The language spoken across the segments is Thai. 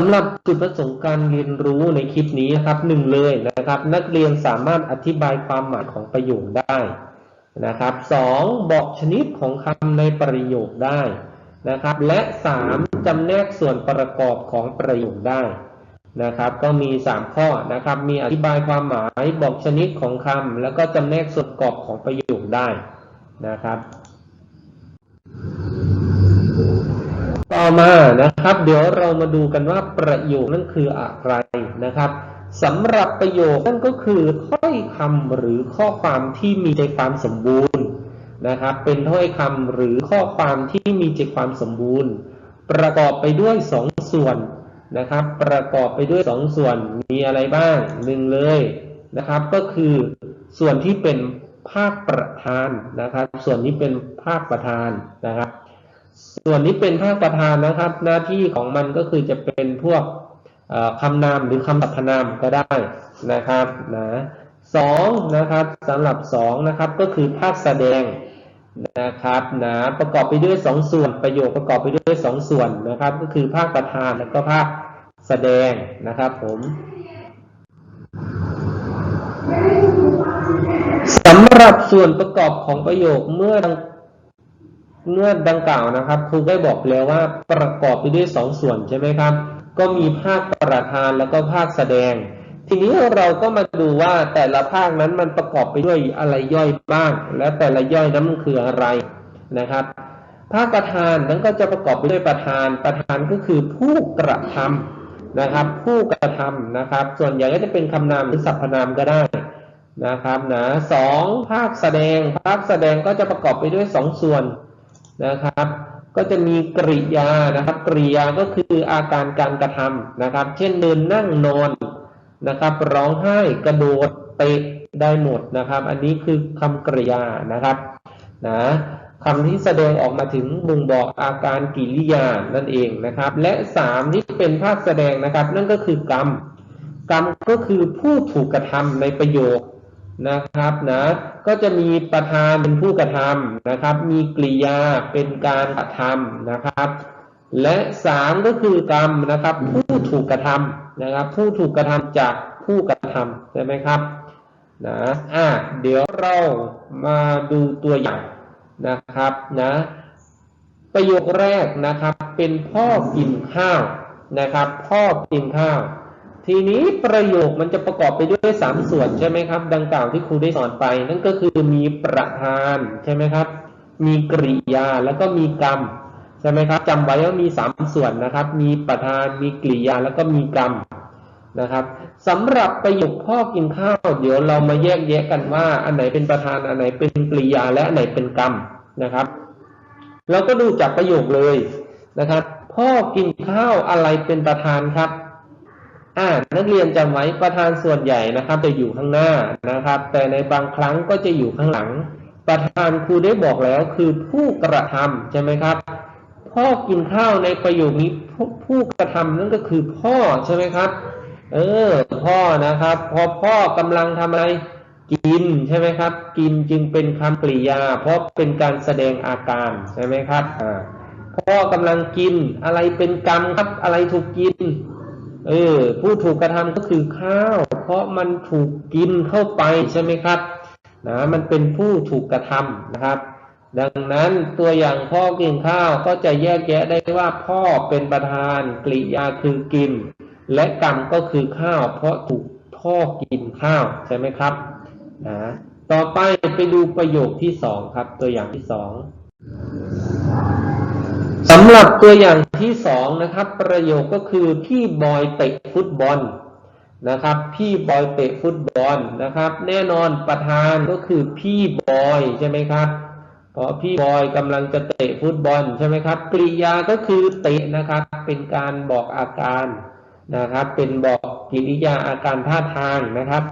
สำหรับจุดประสงค์การเรียนรู้ในคลิปนี้นะครับหนึ่งเลยนะครับ นักเรียนสามารถอธิบายความหมายของประโยคได้นะครับสองบอกชนิดของคำในประโยคได้นะครับ และสามจำแนกส่วนประกอบของประโยคได้นะครับ ก็มีสามข้อนะครับ มีอธิบายความหมายบอกชนิดของคำแล้วก็จำแนกส่วนประกอบของประโยคได้นะครับ ต่อมานะครับ เดี๋ยวเรามาดูกันว่าประโยคนั่นคืออะไรนะครับสำหรับประโยคนั่นก็คือถ้อยคำหรือข้อความที่มีใจความสมบูรณ์นะครับ เป็นถ้อยคำหรือข้อความที่มีใจความสมบูรณ์ ประกอบไปด้วยสองส่วนนะครับ ประกอบไปด้วยสองส่วนมีอะไรบ้างหนึ่งเลยนะครับ ก็คือส่วนที่เป็นภาคประธานนะครับ ส่วนนี้เป็นภาคประธานนะครับ ส่วนนี้เป็นภาคประธานนะครับ หน้าที่ของมันก็คือจะเป็นพวกคำนามหรือคำสรรพนามก็ได้นะครับนะสองนะครับสำหรับสองนะครับก็คือภาคแสดงนะครับนะประกอบไปด้วยสองส่วนประโยคประกอบไปด้วยสองส่วนนะครับ ก็คือภาคประธานแล้วก็ภาคแสดงนะครับผมสำหรับส่วนประกอบของประโยคเมื่อดัง เมื่อดังกล่าวนะครับครูได้บอกแล้วว่าประกอบไปด้วยสองส่วนใช่ไหมครับ ก็มีภาคประธานแล้วก็ภาคแสดง ทีนี้เราก็มาดูว่าแต่ละภาคนั้นมันประกอบไปด้วยอะไรย่อยบ้าง และแต่ละย่อยนั้นมันคืออะไรนะครับ ภาคประธานนั้นก็จะประกอบไปด้วยประธานประธานก็คือผู้กระทำนะครับ ผู้กระทำนะครับ ส่วนใหญ่ก็จะเป็นคำนามหรือสรรพนามก็ได้นะครับนะสองภาคแสดงภาคแสดงก็จะประกอบไปด้วยสองส่วน นะครับ ก็จะมีกริยานะครับ กริยาก็คืออาการการกระทำนะครับ เช่นเดินนั่งนอนนะครับ ร้องไห้กระโดดเตะได้หมดนะครับ อันนี้คือคำกริยานะครับนะคำที่แสดงออกมาถึงบ่งบอกอาการกิริยานั่นเองนะครับ และสามที่เป็นภาคแสดงนะครับ นั่นก็คือกรรม กรรมก็คือผู้ถูกกระทำในประโยค นะครับนะก็จะมีประธานเป็นผู้กระทำนะครับ มีกริยาเป็นการกระทำนะครับ และสามก็คือกรรมนะครับ ผู้ถูกกระทำนะครับ ผู้ถูกกระทำจากผู้กระทำใช่ไหมครับนะอะเดี๋ยวเรามาดูตัวอย่างนะครับนะประโยคแรกนะครับเป็นพ่อกินข้าวนะครับ พ่อกินข้าว ทีนี้ประโยคมันจะประกอบไปด้วยสามส่วนใช่ไหมครับ ดังกล่าวที่ครูได้สอนไป นั่นก็คือมีประธานใช่ไหมครับ มีกริยาแล้วก็มีกรรมใช่ไหมครับจำไว้ว่ามีสามส่วนนะครับ มีประธานมีกริยาแล้วก็มีกรรมนะครับสำหรับประโยคพ่อกินข้าว เดี๋ยวเรามาแยกแยะกันว่า อันไหนเป็นประธานอันไหนเป็นกริยาและอันไหนเป็นกรรมนะครับ เราก็ดูจากประโยคเลยนะครับ พ่อกินข้าวอะไรเป็นประธานครับ อ่านักเรียนจำไว้ประธานส่วนใหญ่นะครับ จะอยู่ข้างหน้านะครับ แต่ในบางครั้งก็จะอยู่ข้างหลัง ประธานครูได้บอกแล้วคือผู้กระทำใช่ไหมครับ พ่อกินข้าวในประโยคนี้ผู้กระทำนั่นก็คือพ่อใช่ไหมครับ เออ พ่อนะครับ พอพ่อกำลังทำอะไรกินใช่ไหมครับ กินจึงเป็นคำกริยา เพราะเป็นการแสดงอาการใช่ไหมครับอ่าพ่อกำลังกินอะไรเป็นกรรมครับอะไรถูกกิน เออ ผู้ถูกกระทำก็คือข้าว เพราะมันถูกกินเข้าไปใช่ไหมครับนะมันเป็นผู้ถูกกระทำนะครับ ดังนั้นตัวอย่างพ่อกินข้าวก็จะแยกแยะได้ว่าพ่อเป็นประธานกริยาคือกิน และกรรมก็คือข้าว เพราะถูกพ่อกินข้าวใช่ไหมครับนะต่อไปไปดูประโยคที่สองครับ ตัวอย่างที่สอง สำหรับตัวอย่างที่สองนะครับ ประโยคก็คือพี่บอยเตะฟุตบอลนะครับ พี่บอยเตะฟุตบอลนะครับ แน่นอนประธานก็คือพี่บอยใช่ไหมครับเพราะพี่บอยกำลังจะเตะฟุตบอลใช่ไหมครับกริยาก็คือเตะนะครับ เป็นการบอกอาการนะครับ เป็นบอกกิริยาอาการท่าทางนะครับ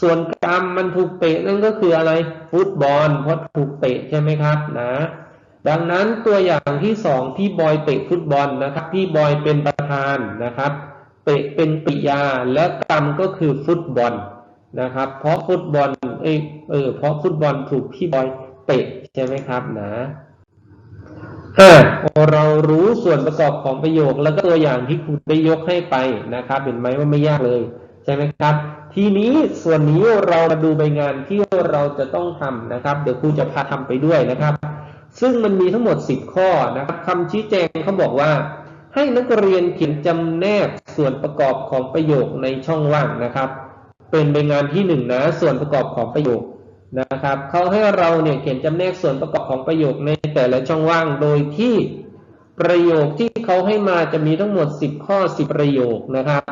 ส่วนกรรมมันถูกเตะนั่นก็คืออะไรฟุตบอลเพราะถูกเตะใช่ไหมครับนะ ดังนั้นตัวอย่างที่สองพี่บอยเตะฟุตบอลนะครับพี่บอยเป็นประธานนะครับเตะเป็นปิยาและกรรมก็คือฟุตบอลนะครับ เพราะฟุตบอลเอยเออเพราะฟุตบอลถูกพี่บอยเตะใช่ไหมครับนะอ่าเรารู้ส่วนประกอบของประโยคแล้วก็ตัวอย่างที่ครูได้ยกให้ไปนะครับ เห็นไหมว่าไม่ยากเลยใช่ไหมครับ ทีนี้ส่วนนี้เรามาดูใบงานที่เราจะต้องทำนะครับ เดี๋ยวครูจะพาทำไปด้วยนะครับ ซึ่งมันมีทั้งหมด 10 ข้อนะครับคำชี้แจงเขาบอกว่า ให้นักเรียนเขียนจำแนกส่วนประกอบของประโยคในช่องว่างนะครับ เป็นใบงานที่หนึ่งนะส่วนประกอบของประโยคนะครับเขาให้เราเนี่ยเขียนจำแนกส่วนประกอบของประโยคในแต่ละช่องว่างโดยที่ประโยคที่เขาให้มาจะมีทั้งหมด 10 ข้อ 10 ประโยคนะครับ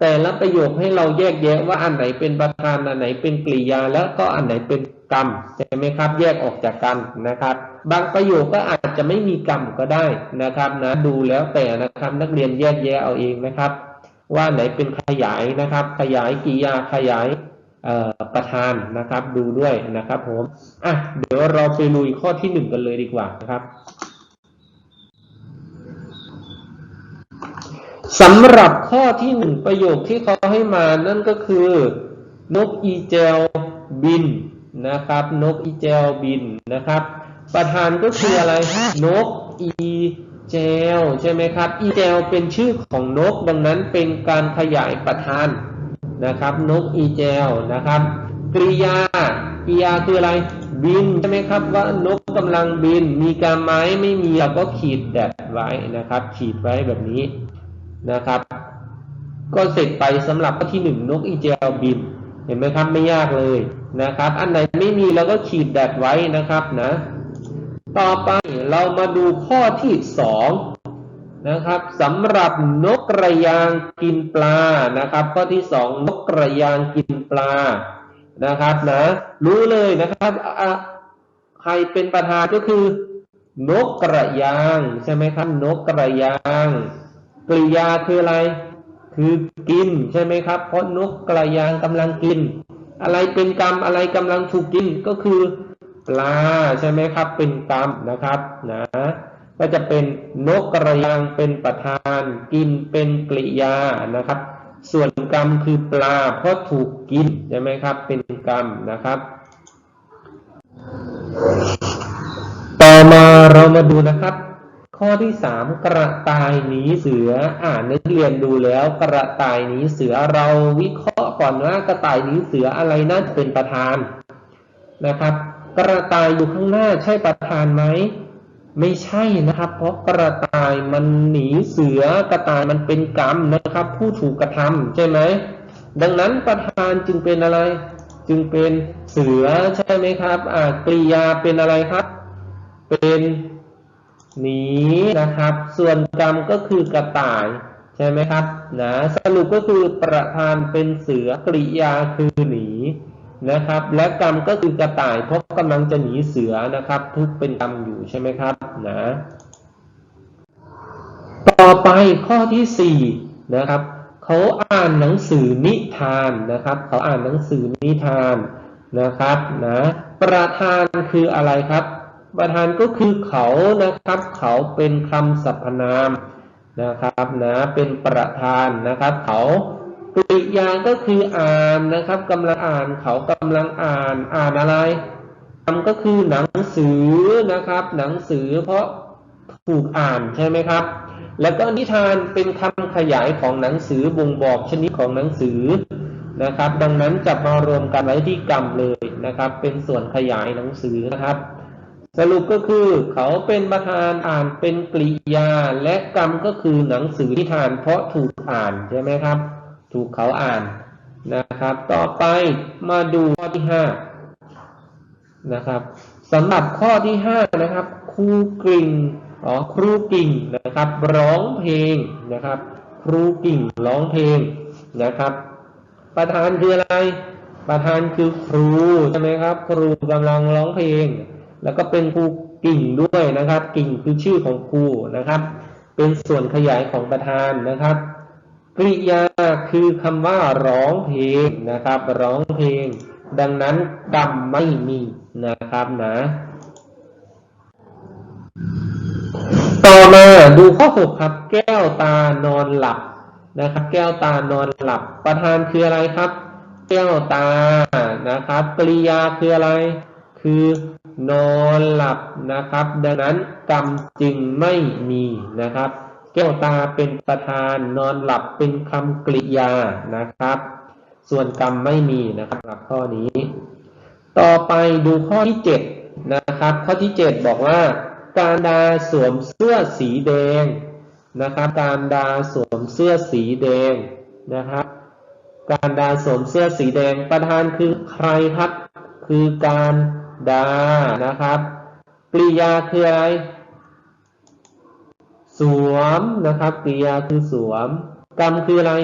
แต่ละประโยคให้เราแยกแยะว่าอันไหนเป็นประธานอันไหนเป็นกริยา แล้วก็อันไหนเป็นกรรมใช่ไหมครับ แยกออกจากกันนะครับ บางประโยคก็อาจจะไม่มีกรรมก็ได้นะครับนะดูแล้วแต่นะครับนักเรียนแยกแยะเอาเองนะครับ ว่าไหนเป็นขยายนะครับ ขยายกริยาขยายประธานนะครับ ดูด้วยนะครับผมอะเดี๋ยวเราไปลุยข้อที่หนึ่งกันเลยดีกว่านะครับ สำหรับข้อที่หนึ่งประโยคที่เขาให้มานั่นก็คือ นกอีเจลบินนะครับ นกอีเจลบินนะครับ ประธานก็คืออะไร นกอีเจลใช่ไหมครับ อีเจลเป็นชื่อของนก ดังนั้นเป็นการขยายประธานนะครับ นกอีเจลนะครับกริยากริยาคืออะไร บินใช่ไหมครับ ว่านกกำลังบิน มีการไม้ไม่มีเราก็ขีดแดดไว้นะครับ ขีดไว้แบบนี้ นะครับ ก็เสร็จไปสำหรับข้อที่หนึ่งนกอีเจลบิน เห็นไหมครับไม่ยากเลยนะครับ อันไหนไม่มีเราก็ขีดแดดไว้นะครับนะ ต่อไปเรามาดูข้อที่สองนะครับสำหรับนกกระยางกินปลานะครับ ข้อที่สองนกกระยางกินปลานะครับนะ รู้เลยนะครับใครเป็นประธานก็คือนกกระยางใช่ไหมครับนกกระยาง กริยาคืออะไร คือกินใช่ไหมครับ เพราะนกกระยางกำลังกิน อะไรเป็นกรรมอะไรกำลังถูกกินก็คือปลาใช่ไหมครับ เป็นกรรมนะครับนะก็จะเป็นนกกระยางเป็นประธาน กินเป็นกริยานะครับ ส่วนกรรมคือปลาเพราะถูกกินใช่ไหมครับ เป็นกรรมนะครับ ต่อมาเรามาดูนะครับ ข้อที่สามกระต่ายหนีเสือ อ่านนักเรียนดูแล้ว กระต่ายหนีเสือเราวิเคราะห์ก่อนว่ากระต่ายหนีเสืออะไรน่าจะเป็นประธานนะครับ กระต่ายอยู่ข้างหน้าใช่ประธานไหมไม่ใช่นะครับ เพราะกระต่ายมันหนีเสือกระต่ายมันเป็นกรรมนะครับ ผู้ถูกกระทำใช่ไหมดังนั้นประธานจึงเป็นอะไร จึงเป็นเสือใช่ไหมครับอ่ากริยาเป็นอะไรครับ เป็น นีนะครับ ส่วนกรรมก็คือกระต่ายใช่ไหมครับนะสรุปก็คือประธานเป็นเสือกริยาคือหนีนะครับ และกรรมก็คือกระต่ายเพราะกำลังจะหนีเสือนะครับ ทุกเป็นกรรมอยู่ใช่ไหมครับนะต่อไปข้อที่สี่นะครับเขาอ่านหนังสือนิทานนะครับเขาอ่านหนังสือนิทานนะครับนะประธานคืออะไรครับ ประธานก็คือเขานะครับ เขาเป็นคำสรรพนามนะครับนะเป็นประธานนะครับ เขากริยาก็คืออ่านนะครับกำลังอ่านเขากำลังอ่านอ่านอะไรคำก็คือหนังสือนะครับ หนังสือเพราะถูกอ่านใช่ไหมครับ แล้วก็นิทานเป็นคำขยายของหนังสือบ่งบอกชนิดของหนังสือนะครับ ดังนั้นจะมารวมกันไว้ที่กรรมเลยนะครับ เป็นส่วนขยายหนังสือนะครับ สรุปก็คือเขาเป็นประธานอ่านเป็นกริยาและกรรมก็คือหนังสือนิทาน เพราะถูกอ่านใช่ไหมครับ ถูกเขาอ่านนะครับ ต่อไปมาดูข้อที่ห้านะครับสำหรับข้อที่ห้านะครับ ครูกิ่งอ๋อครูกิ่งนะครับ ร้องเพลงนะครับ ครูกิ่งร้องเพลงนะครับ ประธานคืออะไร ประธานคือครูใช่ไหมครับ ครูกำลังร้องเพลง แล้วก็เป็นครูกิ่งด้วยนะครับ กิ่งคือชื่อของครูนะครับ เป็นส่วนขยายของประธานนะครับกริยาคือคำว่าร้องเพลงนะครับ ร้องเพลง ดังนั้นกรรมไม่มีนะครับนะ ต่อมาดูข้อหกครับ แก้วตานอนหลับนะครับ แก้วตานอนหลับ ประธานคืออะไรครับ แก้วตานะครับกริยาคืออะไร คือ นอนหลับนะครับ ดังนั้นกรรมจึงไม่มีนะครับ แก้วตาเป็นประธานนอนหลับเป็นคำกริยานะครับ ส่วนกรรมไม่มีนะครับหรับข้อนี้ ต่อไปดูข้อที่เจ็ดนะครับ ข้อที่เจ็ดบอกว่า การดาสวมเสื้อสีแดงนะครับ การดาสวมเสื้อสีแดงนะครับ การดาสวมเสื้อสีแดงประธานคือใครครับ คือการ ดานะครับกริยาคืออะไร สวมนะครับกริยาคือสวม กรรมคืออะไร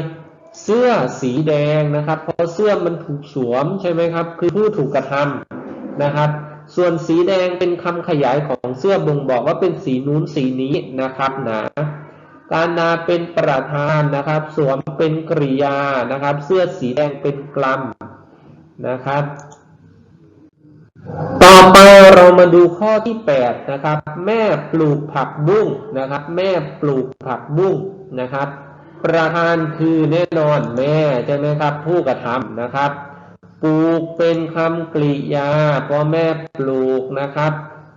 เสื้อสีแดงนะครับ เพราะเสื้อมันถูกสวมใช่ไหมครับ คือผู้ถูกกระทำนะครับ ส่วนสีแดงเป็นคำขยายของเสื้อบ่งบอกว่าเป็นสีนู้นสีนี้นะครับนะการนาเป็นประธานนะครับ สวมเป็นกริยานะครับ เสื้อสีแดงเป็นกลัมนะครับ ต่อไปเรามาดูข้อที่8นะครับ แม่ปลูกผักบุ้งนะครับ แม่ปลูกผักบุ้งนะครับ ประธานคือแน่นอนแม่ใช่ไหมครับ ผู้กระทำนะครับปลูกเป็นคำกริยาเพราะแม่ปลูกนะครับ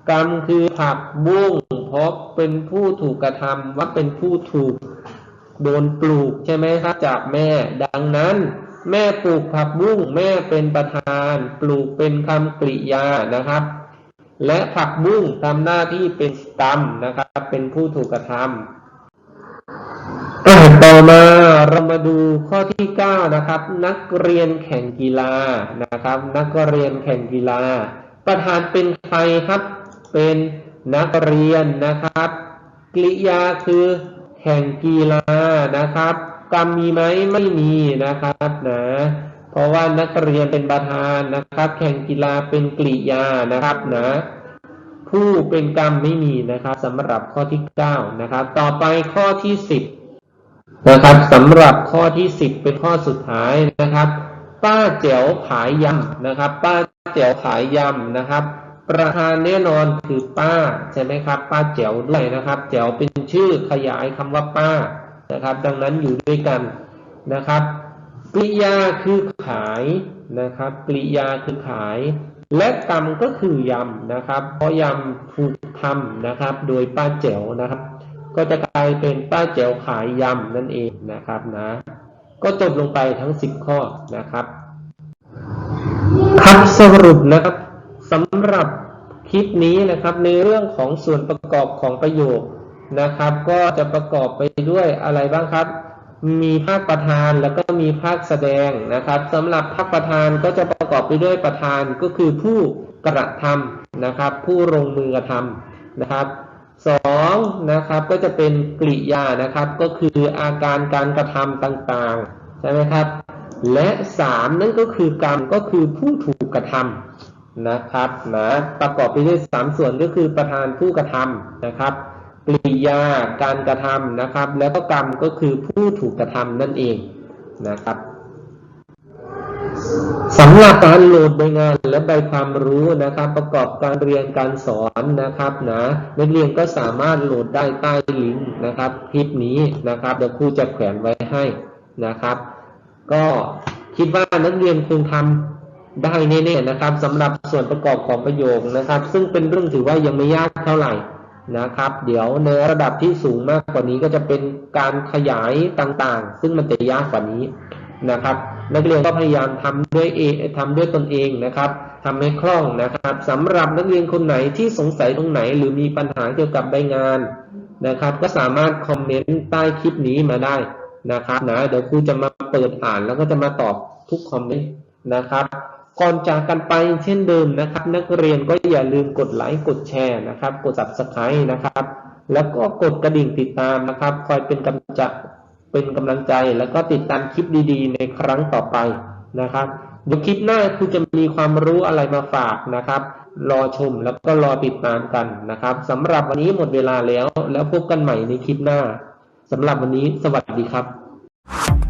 กรรมคือผักบุ้งเพราะเป็นผู้ถูกกระทำว่าเป็นผู้ถูกโดนปลูกใช่ไหมครับ จากแม่ ดังนั้น แม่ปลูกผักบุ้งแม่เป็นประธาน ปลูกเป็นคำกริยานะครับ และผักบุ้งทำหน้าที่เป็นกรรมนะครับ เป็นผู้ถูกกระทำต่อมาเรามาดูข้อที่เก้านะครับ นักเรียนแข่งกีฬานะครับ นักเรียนแข่งกีฬา ประธานเป็นใครครับ เป็นนักเรียนนะครับกริยาคือแข่งกีฬานะครับ กรรมมีไหมไม่มีนะครับนะเพราะว่านักเรียนเป็นประธานนะครับ แข่งกีฬาเป็นกริยานะครับนะผู้เป็นกรรมไม่มีนะครับสำหรับข้อที่เก้านะครับ ต่อไปข้อที่สิบนะครับสำหรับข้อที่สิบเป็นข้อสุดท้ายนะครับ ป้าแจ๋วขายยำนะครับ ป้าแจ๋วขายยำนะครับ ประธานแน่นอนคือป้าใช่ไหมครับ ป้าแจ๋วด้วยนะครับแจ๋วเป็นชื่อขยายคำว่าป้า นะครับ ดังนั้นอยู่ด้วยกันนะครับ กริยาคือขายนะครับ กริยาคือขาย และกรรมก็คือยำนะครับ เพราะยำถูกทำนะครับ โดยป้าแจ๋วนะครับ ก็จะกลายเป็นป้าแจ๋วขายยำนั่นเองนะครับนะ ก็จบลงไปทั้ง10ข้อนะครับคำสรุปนะครับสำหรับคลิปนี้นะครับในเรื่องของส่วนประกอบของประโยค นะครับ ก็จะประกอบไปด้วยอะไรบ้างครับ มีภาคประธานแล้วก็มีภาคแสดงนะครับสำหรับภาคประธานก็จะประกอบไปด้วยประธานก็คือผู้กระทำนะครับ ผู้ลงมือกระทำนะครับสองนะครับก็จะเป็นกริยานะครับ ก็คืออาการการกระทำต่างๆ ใช่ไหมครับ และสามนั่นก็คือกรรมก็คือผู้ถูกกระทำนะครับนะประกอบไปด้วยสามส่วนก็คือประธานผู้กระทำนะครับ กริยาการกระทำนะครับ แล้วก็กรรมก็คือผู้ถูกกระทำนั่นเองนะครับสำหรับการโหลดใบงานและใบความรู้นะครับ ประกอบการเรียนการสอนนะครับนะนักเรียนก็สามารถโหลดได้ใต้ลิงก์นะครับ คลิปนี้นะครับเดี๋ยวครูจะแขวนไว้ให้นะครับ ก็คิดว่านักเรียนคงทำได้แน่ๆนะครับสำหรับส่วนประกอบของประโยคนะครับ ซึ่งเป็นเรื่องถือว่ายังไม่ยากเท่าไหร่ นะครับ เดี๋ยวในระดับที่สูงมากกว่านี้ก็จะเป็นการขยายต่างๆ ซึ่งมันจะยากกว่านี้นะครับ นักเรียนก็พยายามทำด้วยเองทำด้วยตนเองนะครับทำให้คล่องนะครับสำหรับนักเรียนคนไหนที่สงสัยตรงไหน หรือมีปัญหาเกี่ยวกับใบงานนะครับ ก็สามารถคอมเมนต์ใต้คลิปนี้มาได้นะครับนะเดี๋ยวครูจะมาเปิดอ่านแล้วก็จะมาตอบทุกคอมเมนต์นะครับ ก่อนจากกันไปเช่นเดิมนะครับ นักเรียนก็อย่าลืมกดไลค์กดแชร์นะครับ กด subscribe นะครับ แล้วก็กดกระดิ่งติดตามนะครับ คอยเป็นกำลังใจเป็นกำลังใจแล้วก็ติดตามคลิปดีๆ ในครั้งต่อไปนะครับเดี๋ยวคลิปหน้าคือจะมีความรู้อะไรมาฝากนะครับ รอชมแล้วก็รอติดตามกันนะครับสำหรับวันนี้หมดเวลาแล้ว แล้วพบกันใหม่ในคลิปหน้าสำหรับวันนี้สวัสดีครับ